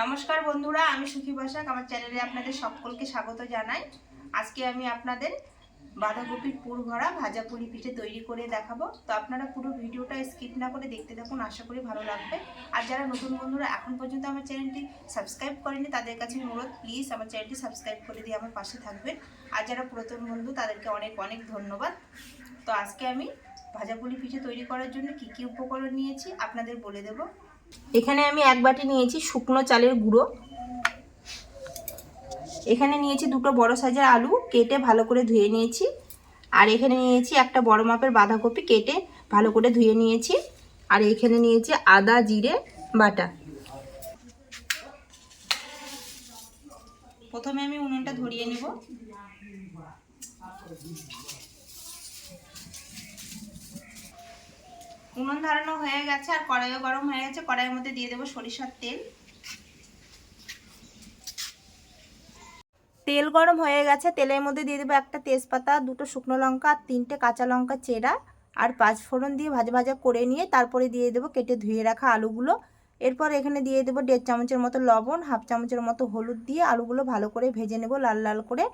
নমস্কার বন্ধুরা, আমি সুখী বসাক আমার চ্যানেলে আপনাদের সকলকে স্বাগত জানাই। আজকে আমি আপনাদের বাঁধাকপির পুর ভরা ভাজা পুরি পিঠে তৈরি করে দেখাবো। তো আপনারা পুরো ভিডিওটা স্কিপ না করে দেখতে থাকুন, আশা করি ভালো লাগবে। আর যারা নতুন বন্ধুরা, এখন পর্যন্ত আমার চ্যানেলটি সাবস্ক্রাইব করেনি তাদের কাছে অনুরোধ, প্লিজ আমার চ্যানেলটি সাবস্ক্রাইব করে দিয়ে আমার পাশে থাকবেন। আর যারা পুরাতন বন্ধু, তাদেরকে অনেক অনেক ধন্যবাদ। তো আজকে আমি ভাজা পুলি পিঠে তৈরি করার জন্য কি কি উপকরণ নিয়েছি, আপনাদের বলে দেব। এখানে আমি এক বাটি নিয়েছি শুকনো চালের গুঁড়ো। এখানে নিয়েছি দুটো বড় সাইজের আলু, কেটে ভালো করে ধুয়ে নিয়েছি। আর এখানে নিয়েছি একটা বড় মাপের বাঁধাকপি কেটে ভালো করে ধুয়ে নিয়েছি। আর এখানে নিয়েছি আদা, জিরে, বাটা। প্রথমে আমি উনুনটা ধরিয়ে নেব। উনুন ধরানো হয়ে গেছে, আর কড়াইও গরম হয়ে গেছে। কড়াইয়ের মধ্যে দিয়ে দেবো সরিষার তেল। তেল গরম হয়ে গেছে। তেলের মধ্যে দিয়ে দেবো একটা তেজপাতা, দুটো শুকনো লঙ্কা, আর তিনটে কাঁচা লঙ্কা চেরা, আর পাঁচ ফোড়ন দিয়ে ভাজা ভাজা করে নিয়ে তারপরে দিয়ে দেবো কেটে ধুয়ে রাখা আলুগুলো। এরপর এখানে দিয়ে দেবো দেড় চামচের মতো লবণ, হাফ চামচের মতো হলুদ দিয়ে আলুগুলো ভালো করে ভেজে নেব লাল লাল করে।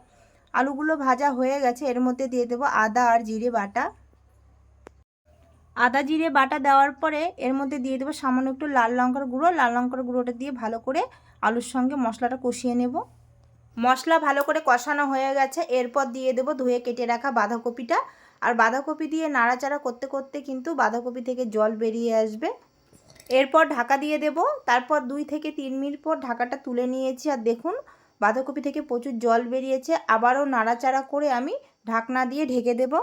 আলুগুলো ভাজা হয়ে গেছে। এর মধ্যে দিয়ে দেবো আদা আর জিরে বাটা। আদা, জিরে, বাটা দেওয়ার পরে এর মধ্যে দিয়ে দেবো সামান্য একটু লাল লঙ্কার গুঁড়ো। লাল লঙ্কার গুঁড়োটা দিয়ে ভালো করে আলুর সঙ্গে মশলাটা কষিয়ে নেব। মশলা ভালো করে কষানো হয়ে গেছে। এরপর দিয়ে দেবো ধুয়ে কেটে রাখা বাঁধাকপিটা। আর বাঁধাকপি দিয়ে নাড়াচাড়া করতে করতে কিন্তু বাঁধাকপি থেকে জল বেরিয়ে আসবে। এরপর ঢাকা দিয়ে দেব। তারপর দুই থেকে তিন মিনিট পর ঢাকাটা তুলে নিয়েছি। আর দেখুন, বাঁধাকপি থেকে প্রচুর জল বেরিয়েছে। আবারও নাড়াচাড়া করে আমি ঢাকনা দিয়ে ঢেকে দেবো।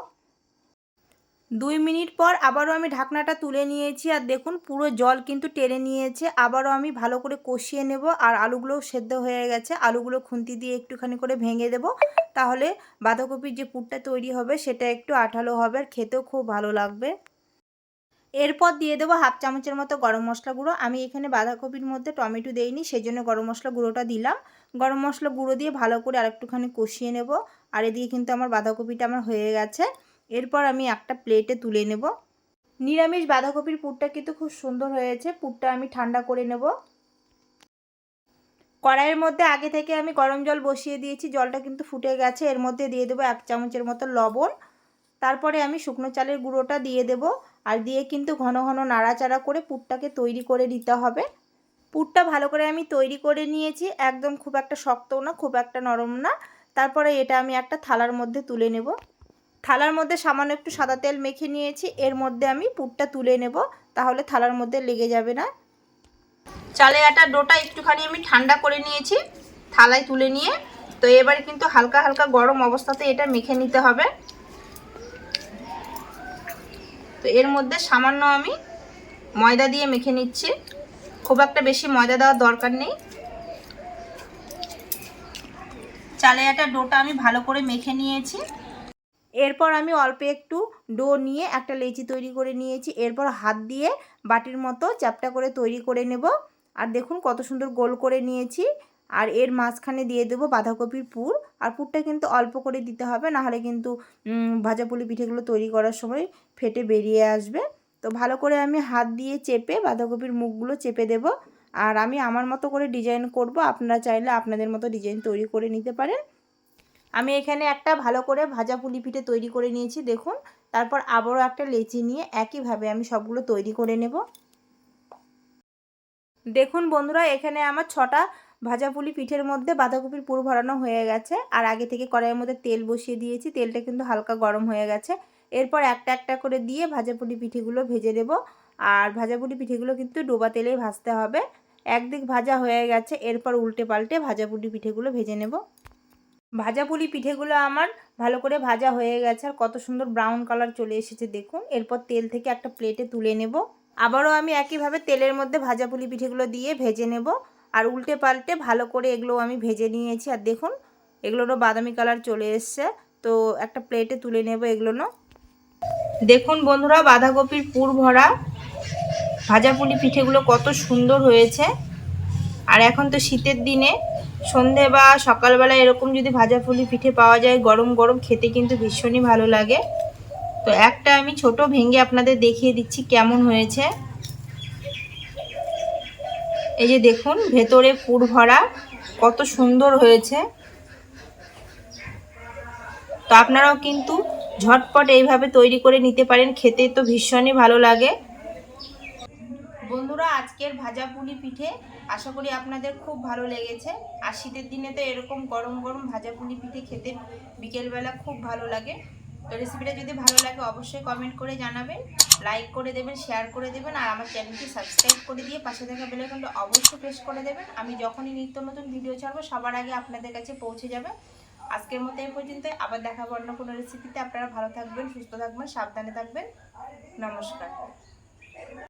দুই মিনিট পর আবারও আমি ঢাকনাটা তুলে নিয়েছি আর দেখুন পুরো জল কিন্তু টেনে নিয়েছে। আবারও আমি ভালো করে কষিয়ে নেব আর আলুগুলোও সেদ্ধ হয়ে গেছে। আলুগুলো খুন্তি দিয়ে একটুখানি করে ভেঙে দেব। তাহলে বাঁধাকপির যে পুরটা তৈরি হবে সেটা একটু আঠালো হবে আর খেতেও খুব ভালো লাগবে। এরপর দিয়ে দেবো হাফ চামচের মতো গরম মশলা গুঁড়ো। আমি এখানে বাঁধাকপির মধ্যে টমেটো দেইনি সেই জন্য গরম মশলা গুঁড়োটা দিলাম। গরম মশলা গুঁড়ো দিয়ে ভালো করে আরেকটুখানি কষিয়ে নেব। আর এদিকে কিন্তু আমার বাঁধাকপিটা আমার হয়ে গেছে। এরপর আমি একটা প্লেটে তুলে নেব। নিরামিষ বাঁধাকপির পুরটা কিন্তু খুব সুন্দর হয়েছে, পুরটা আমি ঠান্ডা করে নেব। কড়াইয়ের মধ্যে আগে থেকে আমি গরম জল বসিয়ে দিয়েছি, জলটা কিন্তু ফুটে গেছে, এর মধ্যে দিয়ে দেবো এক চামচের মতো লবণ। তারপরে আমি শুকনো চালের গুঁড়োটা দিয়ে দেব, আর দিয়ে কিন্তু ঘন ঘন নাড়াচাড়া করে পুরটাকে তৈরি করে দিতে হবে। পুরটা ভালো করে আমি তৈরি করে নিয়েছি, একদম খুব একটা শক্তও না, খুব একটা নরম না। তারপরে এটা আমি একটা থালার মধ্যে তুলে নেব। থালার মধ্যে সামান্য একটু সাদা তেল মেখে নিয়েছি। এর মধ্যে আমি পুরটা তুলে নেব, তাহলে থালার মধ্যে লেগে যাবে না। চালে আটা ডোটা একটুখানি আমি ঠান্ডা করে নিয়েছি, থালায় তুলে নিয়ে। তো এবারে কিন্তু হালকা হালকা গরম অবস্থাতে এটা মেখে নিতে হবে। তো এর মধ্যে সামান্য আমি ময়দা দিয়ে মেখে নিচ্ছি। খুব একটা বেশি ময়দা দেওয়ার দরকার নেই। চালে আটা ডোটা আমি ভালো করে মেখে নিয়েছি। এরপর আমি অল্প একটু ডো নিয়ে একটা লেচি তৈরি করে নিয়েছি। এরপর হাত দিয়ে বাটির মতো চ্যাপটা করে তৈরি করে নেব। আর দেখুন কত সুন্দর গোল করে নিয়েছি। আর এর মাঝখানে দিয়ে দেবো বাঁধাকপির পুর। আর পুরটা কিন্তু অল্প করে দিতে হবে নাহলে কিন্তু ভাজাপুলি পিঠেগুলো তৈরি করার সময় ফেটে বেরিয়ে আসবে। তো ভালো করে আমি হাত দিয়ে চেপে বাঁধাকপির মুখগুলো চেপে দেব। আর আমি আমার মতো করে ডিজাইন করব। আপনারা চাইলে আপনাদের মতো ডিজাইন তৈরি করে নিতে পারেন। আমি এখানে একটা ভালো করে ভাজা পুলি পিঠে তৈরি করে নিয়েছি, দেখুন। তারপর আবারও একটা লেচি নিয়ে একইভাবে আমি সবগুলো তৈরি করে নেব। দেখুন বন্ধুরা, এখানে আমার ছটা ভাজা পুলি পিঠের মধ্যে বাঁধাকপির পুর ভরানো হয়ে গেছে, আর আগে থেকে কড়াইয়ের মধ্যে তেল বসিয়ে দিয়েছি, তেলটা কিন্তু হালকা গরম হয়ে গেছে। এরপর একটা একটা করে দিয়ে ভাজা পুলি পিঠেগুলো ভেজে দেব আর ভাজা পুলি পিঠেগুলো কিন্তু ডোবা তেলেই ভাজতে হবে। একদিক ভাজা হয়ে গেছে, এরপর উল্টে পাল্টে ভাজা পুলি পিঠেগুলো ভেজে নেব। ভাজা পুলি পিঠেগুলো আমার ভালো করে ভাজা হয়ে গেছে আর কত সুন্দর ব্রাউন কালার চলে এসেছে, দেখুন। এরপর তেল থেকে একটা প্লেটে তুলে নেব। আবারও আমি একইভাবে তেলের মধ্যে ভাজা পুলি পিঠেগুলো দিয়ে ভেজে নেব। আর উল্টে পাল্টে ভালো করে এগুলো আমি ভেজে নিয়েছি। আর দেখুন, এগুলোরও বাদামি কালার চলে এসছে। তো একটা প্লেটে তুলে নেব এগুলো দেখুন বন্ধুরা, বাঁধাকপির পুর ভরা ভাজা পুলি পিঠেগুলো কত সুন্দর হয়েছে। আর এখন তো শীতের দিনে সন্ধে বা সকালবেলা এরকম যদি ভাজা ফুলি পিঠে পাওয়া যায়, গরম গরম খেতে কিন্তু ভীষণই ভালো লাগে। তো একটা আমি ছোট ভেঙে আপনাদের দেখিয়ে দিচ্ছি কেমন হয়েছে। এই যে দেখুন, ভেতরে পুর ভরা, কত সুন্দর হয়েছে। তো আপনারাও কিন্তু ঝটপট এইভাবে তৈরি করে নিতে পারেন, খেতে তো ভীষণই ভালো লাগে। বন্ধুরা, আজকের ভাজা পুলি পিঠে আশা করি আপনাদের খুব ভালো লেগেছে। আর শীতের দিনে তো এরকম গরম গরম ভাজা পুলি পিঠে খেতে বিকেলবেলা খুব ভালো লাগে। তো রেসিপিটা যদি ভালো লাগে, অবশ্যই কমেন্ট করে জানাবেন লাইক করে দেবেন শেয়ার করে দেবেন, আর আমার চ্যানেলটি সাবস্ক্রাইব করে দিয়ে পাশে থাকা বেলাইকনটা অবশ্যই প্রেস করে দেবেন। আমি যখনই নিত্য নতুন ভিডিও ছাড়বো, সবার আগে আপনাদের কাছে পৌঁছে যাবে। আজকের মতো এই পর্যন্ত আবার দেখাবো অন্য কোনো রেসিপিতে আপনারা ভালো থাকবেন, সুস্থ থাকবেন, সাবধানে থাকবেন। নমস্কার।